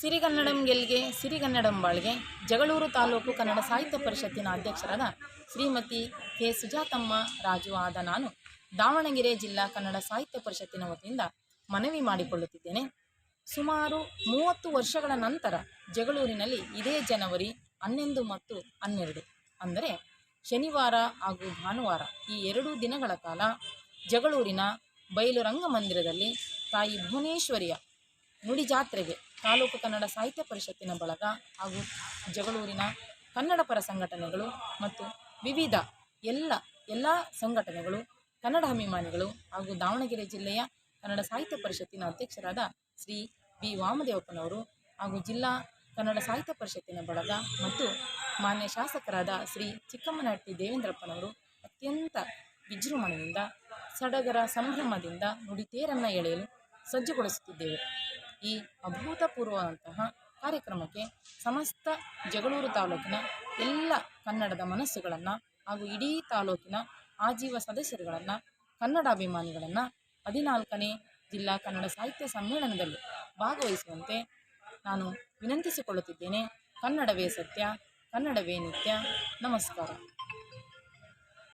ಸಿರಿಗನ್ನಡಂ ಗೆಲ್ಗೆ ಸಿರಿಗನ್ನಡಂ ಬಾಳ್ಗೆ ಜಗಳೂರು ತಾಲೂಕು ಕನ್ನಡ ಸಾಹಿತ್ಯ ಪರಿಷತ್ತಿನ ಅಧ್ಯಕ್ಷರಾದ ಶ್ರೀಮತಿ ಕೆ. ಸುಜಾತಮ್ಮ ರಾಜು ಆದ ನಾನು ದಾವಣಗೆರೆ ಜಿಲ್ಲಾ ಕನ್ನಡ ಸಾಹಿತ್ಯ ಪರಿಷತ್ತಿನ ವತಿಯಿಂದ ಮನವಿ ಮಾಡಿಕೊಳ್ಳುತ್ತಿದ್ದೇನೆ. ಸುಮಾರು ಮೂವತ್ತು ವರ್ಷಗಳ ನಂತರ ಜಗಳೂರಿನಲ್ಲಿ ಇದೇ ಜನವರಿ ಹನ್ನೊಂದು ಮತ್ತು ಹನ್ನೆರಡು, ಅಂದರೆ ಶನಿವಾರ ಹಾಗೂ ಭಾನುವಾರ ಈ ಎರಡೂ ದಿನಗಳ ಕಾಲ ಜಗಳೂರಿನ ಬಯಲು ರಂಗಮಂದಿರದಲ್ಲಿ ತಾಯಿ ಭುವನೇಶ್ವರಿಯ ನುಡಿ ಜಾತ್ರೆಗೆ ತಾಲೂಕು ಕನ್ನಡ ಸಾಹಿತ್ಯ ಪರಿಷತ್ತಿನ ಬಳಗ ಹಾಗೂ ಜಗಳೂರಿನ ಕನ್ನಡ ಪರ ಸಂಘಟನೆಗಳು ಮತ್ತು ವಿವಿಧ ಎಲ್ಲ ಎಲ್ಲ ಸಂಘಟನೆಗಳು, ಕನ್ನಡ ಅಭಿಮಾನಿಗಳು ಹಾಗೂ ದಾವಣಗೆರೆ ಜಿಲ್ಲೆಯ ಕನ್ನಡ ಸಾಹಿತ್ಯ ಪರಿಷತ್ತಿನ ಅಧ್ಯಕ್ಷರಾದ ಶ್ರೀ ಬಿ ವಾಮದೇವಪ್ಪನವರು ಹಾಗೂ ಜಿಲ್ಲಾ ಕನ್ನಡ ಸಾಹಿತ್ಯ ಪರಿಷತ್ತಿನ ಬಳಗ ಮತ್ತು ಮಾನ್ಯ ಶಾಸಕರಾದ ಶ್ರೀ ಚಿಕ್ಕಮ್ಮನಹಟ್ಟಿ ದೇವೇಂದ್ರಪ್ಪನವರು ಅತ್ಯಂತ ವಿಜೃಂಭಣೆಯಿಂದ, ಸಡಗರ ಸಂಭ್ರಮದಿಂದ ನುಡಿತೇರನ್ನು ಎಳೆಯಲು ಸಜ್ಜುಗೊಳಿಸುತ್ತಿದ್ದೇವೆ. ಈ ಅಭೂತಪೂರ್ವವಾದಂತಹ ಕಾರ್ಯಕ್ರಮಕ್ಕೆ ಸಮಸ್ತ ಜಗಳೂರು ತಾಲೂಕಿನ ಎಲ್ಲ ಕನ್ನಡದ ಮನಸ್ಸುಗಳನ್ನು ಹಾಗೂ ಇಡೀ ತಾಲೂಕಿನ ಆಜೀವ ಸದಸ್ಯರುಗಳನ್ನು, ಕನ್ನಡಾಭಿಮಾನಿಗಳನ್ನು ಹದಿನಾಲ್ಕನೇ ಜಿಲ್ಲಾ ಕನ್ನಡ ಸಾಹಿತ್ಯ ಸಮ್ಮೇಳನದಲ್ಲಿ ಭಾಗವಹಿಸುವಂತೆ ನಾನು ವಿನಂತಿಸಿಕೊಳ್ಳುತ್ತಿದ್ದೇನೆ. ಕನ್ನಡವೇ ಸತ್ಯ, ಕನ್ನಡವೇ ನಿತ್ಯ. ನಮಸ್ಕಾರ.